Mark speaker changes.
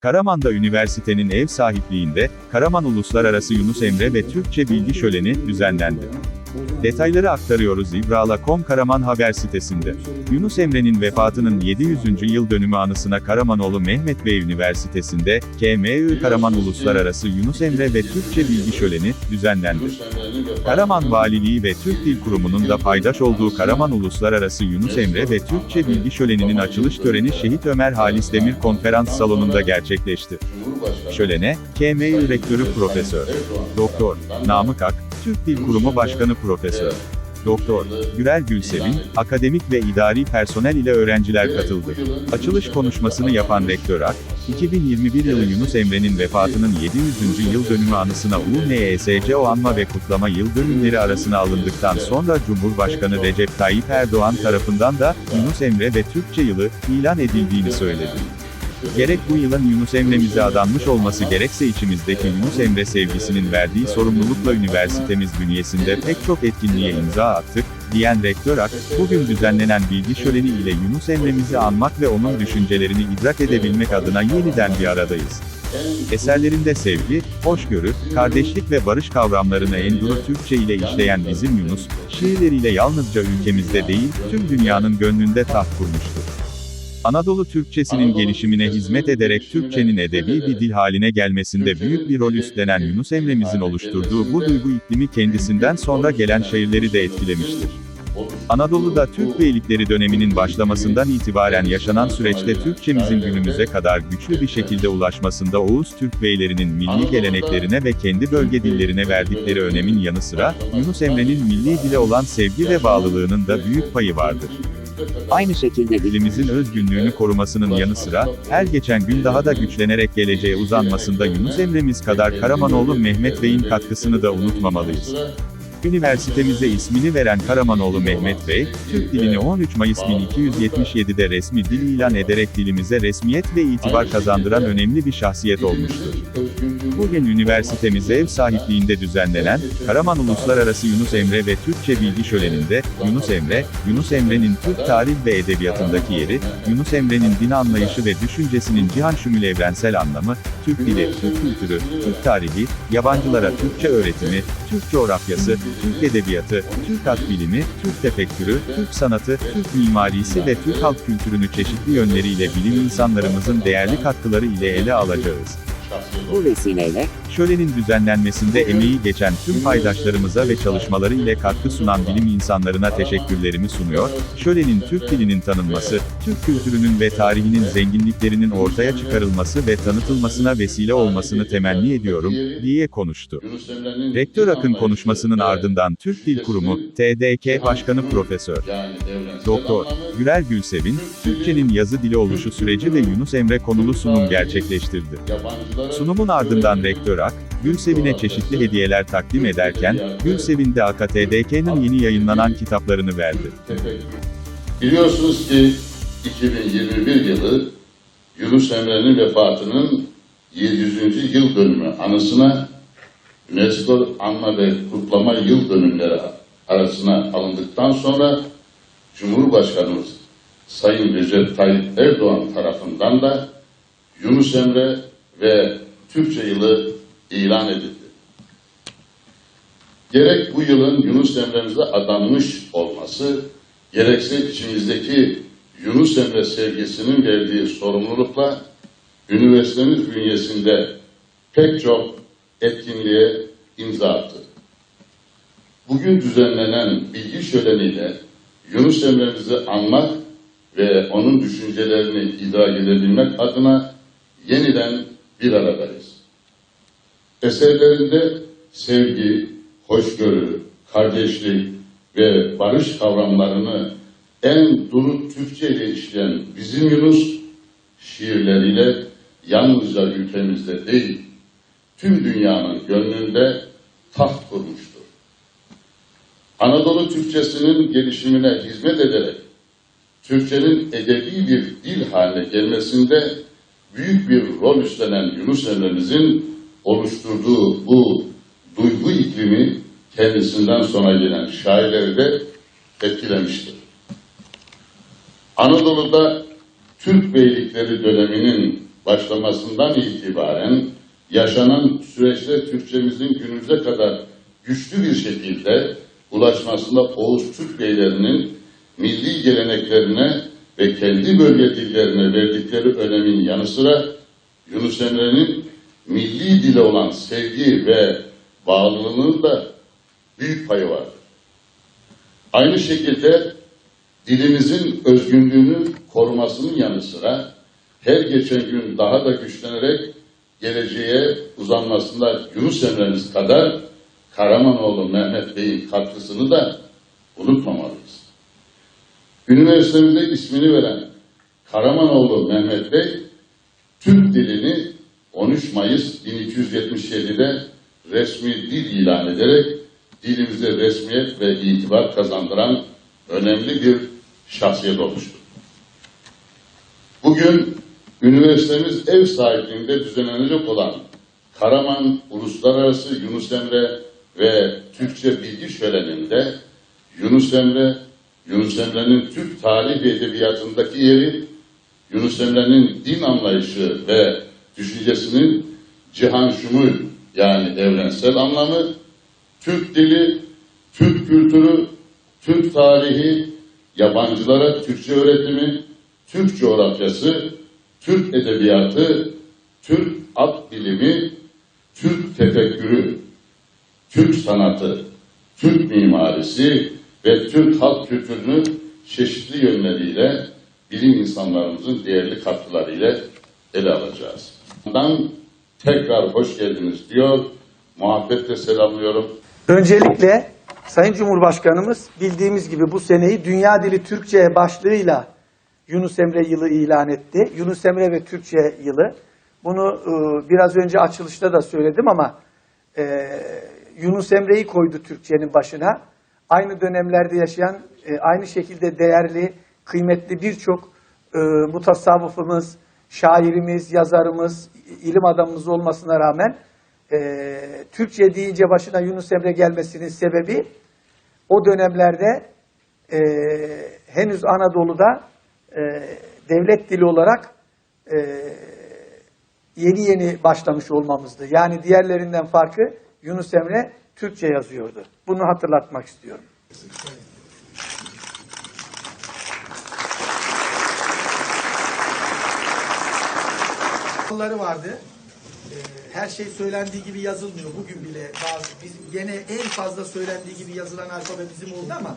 Speaker 1: Karaman'da üniversitenin ev sahipliğinde, Karaman Uluslararası Yunus Emre ve Türkçe Bilgi Şöleni, düzenlendi. Detayları aktarıyoruz İbrala.com Karaman haber sitesinde. Yunus Emre'nin vefatının 700. yıl dönümü anısına Karamanoğlu Mehmet Bey Üniversitesi'nde, KMÜ Karaman Uluslararası Yunus Emre ve Türkçe Bilgi Şöleni, düzenlendi. Karaman Valiliği ve Türk Dil Kurumu'nun da paydaş olduğu Karaman Uluslararası Yunus Emre ve Türkçe Bilgi Şöleni'nin açılış töreni Şehit Ömer Halis Demir Konferans Salonunda gerçekleşti. Şölene, KMÜ Rektörü Profesör Doktor Namık Ak, Türk Dil Kurumu Başkanı Profesör Doktor Gürel Gülsevin, akademik ve idari personel ile öğrenciler katıldı. Açılış konuşmasını yapan Rektör Ak, 2021 yılı Yunus Emre'nin vefatının 700. yıl dönümü anısına UNESCO anma ve kutlama yıl dönümleri arasına alındıktan sonra Cumhurbaşkanı Recep Tayyip Erdoğan tarafından da Yunus Emre ve Türkçe yılı ilan edildiğini söyledi. Gerek bu yılın Yunus Emre'mize adanmış olması gerekse içimizdeki Yunus Emre sevgisinin verdiği sorumlulukla üniversitemiz bünyesinde pek çok etkinliğe imza attık, diyen Rektör Ak, bugün düzenlenen bilgi şöleni ile Yunus Emre'mizi anmak ve onun düşüncelerini idrak edebilmek adına yeniden bir aradayız. Eserlerinde sevgi, hoşgörü, kardeşlik ve barış kavramlarını enduru Türkçe ile işleyen bizim Yunus, şiirleriyle yalnızca ülkemizde değil, tüm dünyanın gönlünde taht kurmuştur. Anadolu Türkçesinin gelişimine hizmet ederek Türkçenin edebi bir dil haline gelmesinde büyük bir rol üstlenen Yunus Emre'mizin oluşturduğu bu duygu iklimi kendisinden sonra gelen şairleri de etkilemiştir. Anadolu'da Türk beylikleri döneminin başlamasından itibaren yaşanan süreçte Türkçemizin günümüze kadar güçlü bir şekilde ulaşmasında Oğuz Türk beylerinin milli geleneklerine ve kendi bölge dillerine verdikleri önemin yanı sıra, Yunus Emre'nin milli dile olan sevgi ve bağlılığının da büyük payı vardır.
Speaker 2: Aynı şekilde
Speaker 1: Dilimizin özgünlüğünü korumasının yanı sıra, her geçen gün daha da güçlenerek geleceğe uzanmasında Yunus Emre'miz kadar Karamanoğlu Mehmet Bey'in katkısını da unutmamalıyız. Üniversitemize ismini veren Karamanoğlu Mehmet Bey, Türk dilini 13 Mayıs 1277'de resmi dil ilan ederek dilimize resmiyet ve itibar kazandıran önemli bir şahsiyet olmuştur. Bugün üniversitemize ev sahipliğinde düzenlenen, Karaman Uluslararası Yunus Emre ve Türkçe Bilgi Şöleni'nde, Yunus Emre, Yunus Emre'nin Türk tarih ve edebiyatındaki yeri, Yunus Emre'nin din anlayışı ve düşüncesinin cihan şümül evrensel anlamı, Türk dili, Türk kültürü, Türk tarihi, yabancılara Türkçe öğretimi, Türk coğrafyası, Türk edebiyatı, Türk at bilimi, Türk tefekkürü, Türk sanatı, Türk mimarisi ve Türk halk kültürünü çeşitli yönleriyle bilim insanlarımızın değerli katkıları ile ele alacağız.
Speaker 2: Bu vesileyle,
Speaker 1: Şölenin düzenlenmesinde emeği geçen tüm paydaşlarımıza ve çalışmaları ile katkı sunan bilim insanlarına teşekkürlerimi sunuyor, Şölenin Türk dilinin tanınması, Türk kültürünün ve tarihinin zenginliklerinin ortaya çıkarılması ve tanıtılmasına vesile olmasını temenni ediyorum, diye konuştu. Rektör Akın konuşmasının ardından Türk Dil Kurumu, TDK Başkanı Profesör Doktor Gürel Gülsevin, Türkçenin yazı dili oluşu süreci ve Yunus Emre konulu sunum gerçekleştirdi. Sunumun ardından Rektör Ak, Gülsevin'e çeşitli hediyeler takdim ederken, Gülsevin de AKTDK'nın yeni yayınlanan kitaplarını verdi.
Speaker 3: Biliyorsunuz ki 2021 yılı Yunus Emre'nin vefatının 700. yıl dönümü anısına UNESCO Anma ve Kutlama Yıl Dönümleri arasına alındıktan sonra Cumhurbaşkanımız Sayın Recep Tayyip Erdoğan tarafından da Yunus Emre ve Türkçe yılı ilan edildi. Gerek bu yılın Yunus Emre'mize adanmış olması, gerekse içimizdeki Yunus Emre sevgisinin verdiği sorumlulukla üniversitemiz bünyesinde pek çok etkinliğe imza attı. Bugün düzenlenen bilgi şöleniyle Yunus Emre'mizi anmak ve onun düşüncelerini idrak edebilmek adına yeniden bir aradayız. Eserlerinde sevgi, hoşgörü, kardeşlik ve barış kavramlarını en duru Türkçe ile işleyen bizim Yunus, şiirleriyle yalnızca ülkemizde değil, tüm dünyanın gönlünde taht kurmuştur. Anadolu Türkçesinin gelişimine hizmet ederek, Türkçenin edebi bir dil haline gelmesinde büyük bir rol üstlenen Yunus Emre'mizin oluşturduğu bu duygu iklimi kendisinden sonra gelen şairleri de etkilemiştir. Anadolu'da Türk beylikleri döneminin başlamasından itibaren yaşanan süreçte Türkçemizin günümüze kadar güçlü bir şekilde ulaşmasında Oğuz Türk beylerinin milli geleneklerine ve kendi bölge dillerine verdikleri önemin yanı sıra Yunus Emre'nin milli dile olan sevgi ve bağlılığının da büyük payı vardır. Aynı şekilde dilimizin özgünlüğünü korumasının yanı sıra her geçen gün daha da güçlenerek geleceğe uzanmasında Yunus Emre'miz kadar Karamanoğlu Mehmet Bey'in katkısını da unutmamalıyız. Üniversitemizde ismini veren Karamanoğlu Mehmet Bey, Türk dilini 13 Mayıs 1277'de resmi dil ilan ederek dilimize resmiyet ve itibar kazandıran önemli bir şahsiyet olmuştur. Bugün üniversitemiz ev sahipliğinde düzenlenecek olan Karaman Uluslararası Yunus Emre ve Türkçe Bilgi Şöleni'nde Yunus Emre, Yunus Emre'nin Türk tarih edebiyatındaki yeri, Yunus Emre'nin din anlayışı ve düşüncesinin cihan şumul yani evrensel anlamı, Türk dili, Türk kültürü, Türk tarihi, yabancılara Türkçe öğretimi, Türk coğrafyası, Türk edebiyatı, Türk at bilimi, Türk tefekkürü, Türk sanatı, Türk mimarisi ve Türk halk kültürünü çeşitli yönleriyle bilim insanlarımızın değerli katkılarıyla ele alacağız. Bundan tekrar hoş geldiniz diyor, muhabbetle selamlıyorum.
Speaker 4: Öncelikle Sayın Cumhurbaşkanımız bildiğimiz gibi bu seneyi Dünya Dili Türkçe başlığıyla Yunus Emre yılı ilan etti. Yunus Emre ve Türkçe yılı. Bunu e, biraz önce açılışta da söyledim ama e, Yunus Emre'yi koydu Türkçenin başına. Aynı dönemlerde yaşayan, e, aynı şekilde değerli, kıymetli birçok e, mutasavvıfımız, şairimiz, yazarımız, ilim adamımız olmasına rağmen e, Türkçe deyince başına Yunus Emre gelmesinin sebebi o dönemlerde e, henüz Anadolu'da e, devlet dili olarak e, yeni yeni başlamış olmamızdı. Yani diğerlerinden farkı Yunus Emre Türkçe yazıyordu. Bunu hatırlatmak istiyorum.
Speaker 5: kuralları vardı. Ee, Her şey söylendiği gibi yazılmıyor. Bugün bile bazı biz gene en fazla söylendiği gibi yazılan alfabe bizim oldu ama